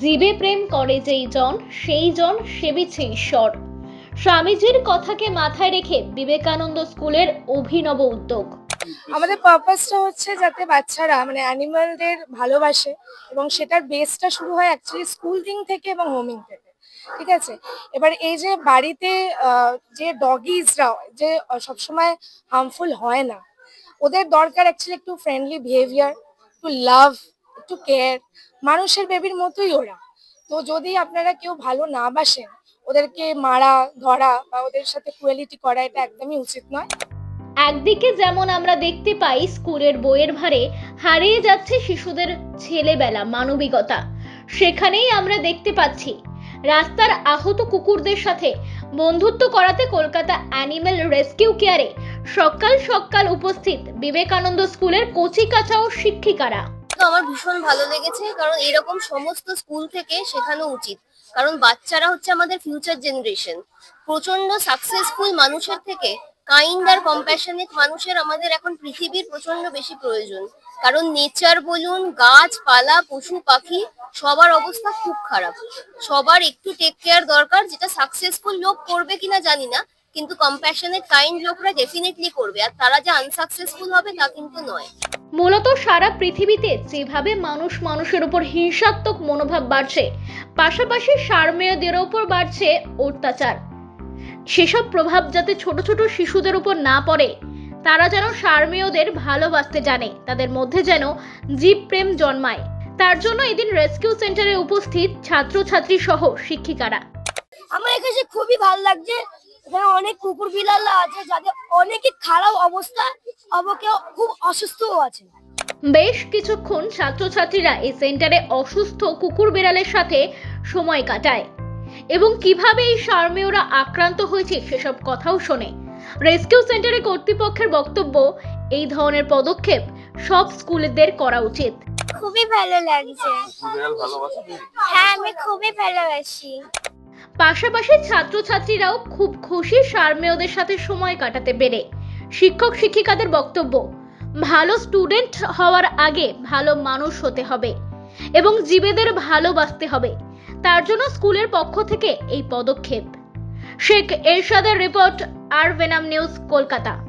জীবে প্রেম করে যেই জন, সেই জন সেবিছে ঈশ্বর। স্বামীজির কথাকে মাথায় রেখে বিবেকানন্দ স্কুলের অভিনব উদ্যোগ। আমাদের পারপাসটা হচ্ছে যাতে বাচ্চারা মানে অ্যানিমালদের ভালোবাসে এবং সেটার বেসটা শুরু হয় অ্যাকচুয়ালি স্কুল থিং থেকে এবং হোমিং থেকে। ঠিক আছে? এবার এই যে বাড়িতে যে ডগিজরা যে সবসময় হার্মফুল হয় না, ওদের দরকার অ্যাকচুয়ালি একটু ফ্রেন্ডলি বিহেভিয়ার একটু লাভ একটু কেয়ার মানুষের বেবির মতোই ওরা। তো যদি আপনারা কেউ ভালো না বাসেন, ওদেরকে মারা, ধরা বা ওদের সাথে ক্রুয়েলিটি করা এটা একদমই উচিত নয়। একদিকে যেমন আমরা দেখতে পাই স্কুলের বইয়ের ভারে হারিয়ে যাচ্ছে শিশুদের ছেলেবেলা মানবিকতা, সেখানেই আমরা দেখতে পাচ্ছি রাস্তার আহত কুকুরদের সাথে বন্ধুত্ব করাতে কলকাতা অ্যানিমেল রেস্কিউ কেয়ারে সকাল সকাল উপস্থিত বিবেকানন্দ স্কুলের কচিকাঁচা ও শিক্ষিকারা। তো আমার ভীষণ ভালো লেগেছে, কারণ এরকম সমস্ত স্কুল থেকে শেখানো উচিত। কারণ বাচ্চারা হচ্ছে আমাদের ফিউচার জেনারেশন প্রচণ্ড সাকসেসফুল মানুষের থেকে কাইন্ড আর কম্প্যাশনেট মানুষের আমাদের এখন পৃথিবীর প্রচণ্ড বেশি প্রয়োজন। কারণ নেচার বলুন, গাছপালা, পশু, পাখি, সবার অবস্থা খুব খারাপ। সবার একটু টেক কেয়ার দরকার, যেটা সাকসেসফুল লোক করবে কিনা জানি না কিন্তু কম্প্যাশনেট কাইন্ড লোকরা ডেফিনেটলি করবে আর তারা যে আনসাকসেসফুল হবে তা কিন্তু নয়। মূলত সারা পৃথিবীতে যেভাবে মানুষ মানুষের উপর হিংসাত্মক মনোভাব বাড়ছে পাশাপাশি সারমেয়দের উপর বাড়ছে অত্যাচার। সেসব প্রভাব যাতে ছোট ছোট শিশুদের উপর না পড়ে তারা যেন সারমেয়দের ভালোবাসতে জানে তাদের মধ্যে যেন জীব প্রেম জন্মায়। তার জন্য এদিন রেস্কিউ সেন্টারে উপস্থিত ছাত্রছাত্রী সহ শিক্ষিকারা। আমার এখানে খুবই ভালো লাগছে এখানে অনেক কুকুর বিড়াল আছে যাদের অনেকই খারাপ অবস্থা আবার কেউ খুব অসুস্থও আছে। বেশ কিছুক্ষণ ছাত্রছাত্রীরা এই সেন্টারে অসুস্থ কুকুর বিড়ালের সাথে সময় কাটায়। এবং কীভাবে এই সারমেয়রা আক্রান্ত হয়েছে সেসব কথাও শোনে। রেস্কিউ সেন্টারে কর্তৃপক্ষের বক্তব্য এই ধরনের পদক্ষেপ সব স্কুলদের করা উচিত। খুবই ভালো লাগছে। বিড়াল ভালোবাসো তুমি হ্যাঁ আমি খুবই ভালোবাসি। পাশাপাশি ছাত্রছাত্রীরাও খুব খুশি সারমেয়দের সাথে সময় কাটাতে পেরে। শিক্ষক, শিক্ষিকাদের বক্তব্য, ভালো স্টুডেন্ট হওয়ার আগে ভালো মানুষ হতে হবে এবং জীবেদের ভালোবাসতে হবে। তার জন্য স্কুলের পক্ষ থেকে এই পদক্ষেপ। শেখ এরশাদের রিপোর্ট আর ভেনাম নিউজ, কলকাতা।